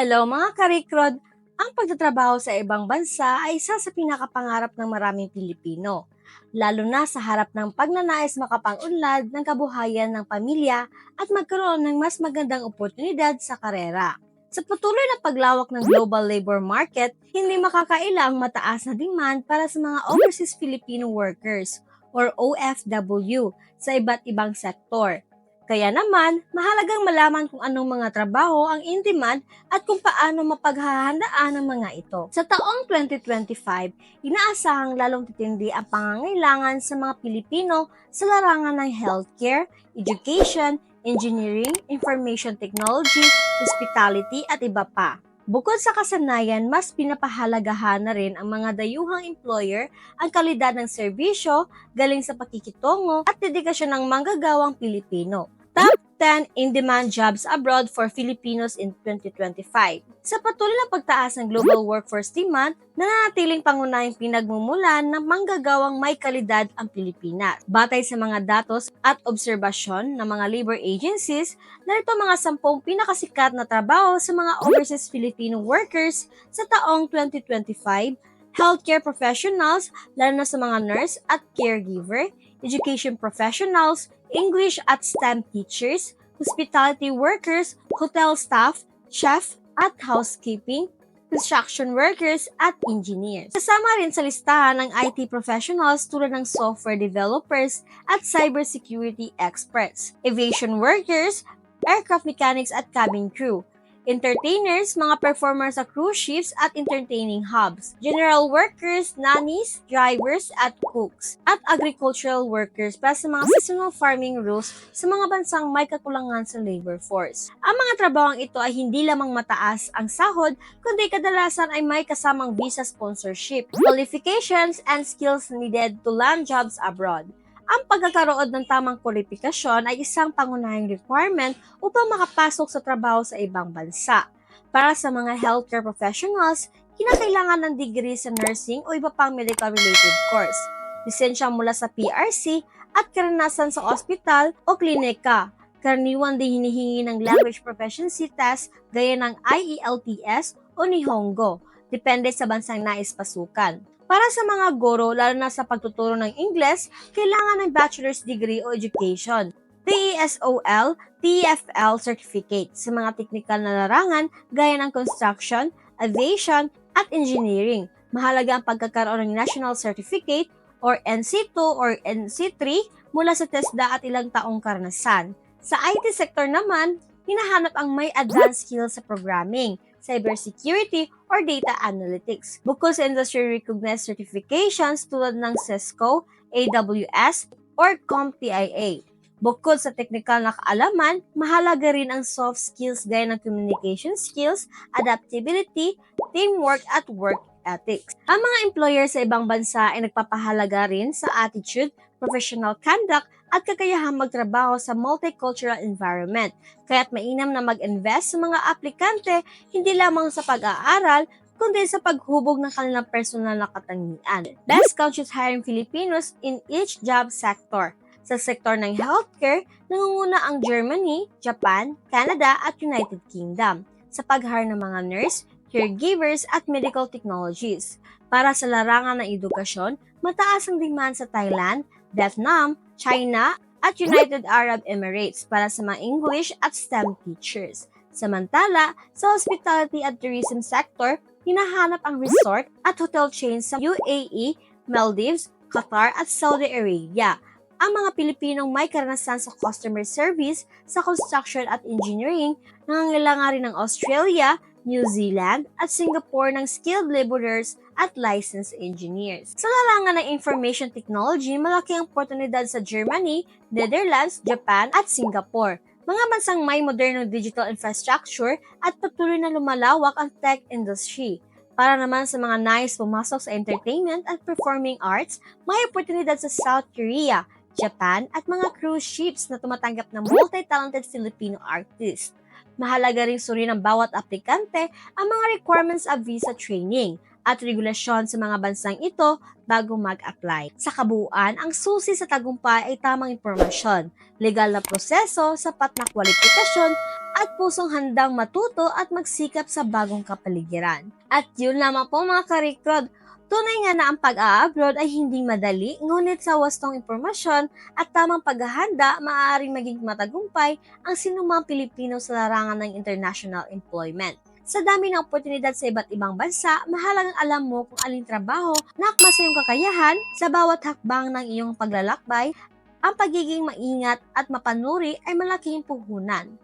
Hello mga karikrod! Ang pagtatrabaho sa ibang bansa ay isa sa pinakapangarap ng maraming Pilipino, lalo na sa harap ng pagnanais makapangunlad ng kabuhayan ng pamilya at magkaroon ng mas magandang oportunidad sa karera. Sa patuloy na paglawak ng global labor market, hindi makakaila ang mataas na demand para sa mga overseas Filipino workers or OFW sa iba't ibang sektor. Kaya naman, mahalagang malaman kung anong mga trabaho ang in-demand at kung paano mapaghahandaan ang mga ito. Sa taong 2025, inaasahang lalong titindi ang pangangailangan sa mga Pilipino sa larangan ng healthcare, education, engineering, information technology, hospitality at iba pa. Bukod sa kasanayan, mas pinapahalagahan na rin ang mga dayuhang employer ang kalidad ng serbisyo, galing sa pakikitungo at dedikasyon ng manggagawang Pilipino. Top 10 in-demand jobs abroad for Filipinos in 2025. Sa patuloy na pagtaas ng global workforce demand, nananatiling pangunahing pinagmumulan ng manggagawang may kalidad ang Pilipinas. Batay sa mga datos at obserbasyon ng mga labor agencies, narito mga sampung pinakasikat na trabaho sa mga overseas Filipino workers sa taong 2025 healthcare professionals, lalo na sa mga nurse at caregiver, education professionals, English at STEM teachers, hospitality workers, hotel staff, chef at housekeeping, construction workers at engineers. Kasama rin sa listahan ng IT professionals tulad ng software developers at cybersecurity experts, aviation workers, aircraft mechanics at cabin crew, entertainers, mga performers sa cruise ships at entertaining hubs, general workers, nannies, drivers at cooks, at agricultural workers para sa mga seasonal farming rules sa mga bansang may kakulangan sa labor force. Ang mga trabahong ito ay hindi lamang mataas ang sahod, kundi kadalasan ay may kasamang visa sponsorship, qualifications, and skills needed to land jobs abroad. Ang pagkakaroon ng tamang kwalifikasyon ay isang pangunahing requirement upang makapasok sa trabaho sa ibang bansa. Para sa mga healthcare professionals, kinakailangan ng degree sa nursing o iba pang medical-related course, lisensya mula sa PRC at karanasan sa ospital o klinika. Karaniwan din hinihingi ng language proficiency test gaya ng IELTS o Nihongo, depende sa bansang nais pasukan. Para sa mga guro, lalo na sa pagtuturo ng Ingles, kailangan ng bachelor's degree o education. TESOL, TEFL certificate sa mga technical na larangan gaya ng construction, aviation, at engineering. Mahalaga ang pagkakaroon ng national certificate or NC2 or NC3 mula sa TESDA at ilang taong karanasan. Sa IT sector naman, hinahanap ang may advanced skills sa programming, cybersecurity, or data analytics. Bukod sa industry-recognized certifications tulad ng Cisco, AWS, or CompTIA. Bukod sa technical na kaalaman, mahalaga rin ang soft skills gaya ng communication skills, adaptability, teamwork, at work ethics. Ang mga employer sa ibang bansa ay nagpapahalaga rin sa attitude, professional conduct, at kakayahang magtrabaho sa multicultural environment. Kaya't mainam na mag-invest sa mga aplikante hindi lamang sa pag-aaral, kundi sa paghubog ng kanilang personal na katangian. Best countries hiring Filipinos in each job sector. Sa sektor ng healthcare, nangunguna ang Germany, Japan, Canada at United Kingdom sa pag-hire ng mga nurse, caregivers at medical technologies. Para sa larangan ng edukasyon, mataas ang demand sa Thailand, Vietnam, China, at United Arab Emirates para sa mga English at STEM teachers. Samantala, sa hospitality at tourism sector, hinahanap ang resort at hotel chains sa UAE, Maldives, Qatar at Saudi Arabia. Ang mga Pilipinong may karanasan sa customer service, sa construction at engineering, nangangailangan rin ng Australia, New Zealand at Singapore ng skilled laborers at licensed engineers. Sa larangan ng information technology, malaki ang oportunidad sa Germany, Netherlands, Japan at Singapore. Mga bansang may modernong digital infrastructure at patuloy na lumalawak ang tech industry. Para naman sa mga nais pumasok sa entertainment at performing arts, may oportunidad sa South Korea, Japan at mga cruise ships na tumatanggap ng multi-talented Filipino artists. Mahalaga rin suri ng bawat aplikante ang mga requirements of visa training at regulasyon sa mga bansang ito bago mag-apply. Sa kabuuan, ang susi sa tagumpay ay tamang impormasyon, legal na proseso, sapat na kwalifikasyon, at pusong handang matuto at magsikap sa bagong kapaligiran. At yun lamang po mga karikrod, tunay nga na ang pag-a-abroad ay hindi madali, ngunit sa wastong impormasyon at tamang paghahanda, maaaring maging matagumpay ang sinumang Pilipino sa larangan ng international employment. Sa dami ng oportunidad sa iba't ibang bansa, mahalagang alam mo kung aling trabaho na akma sa iyong kakayahan sa bawat hakbang ng iyong paglalakbay, ang pagiging maingat at mapanuri ay malaking puhunan.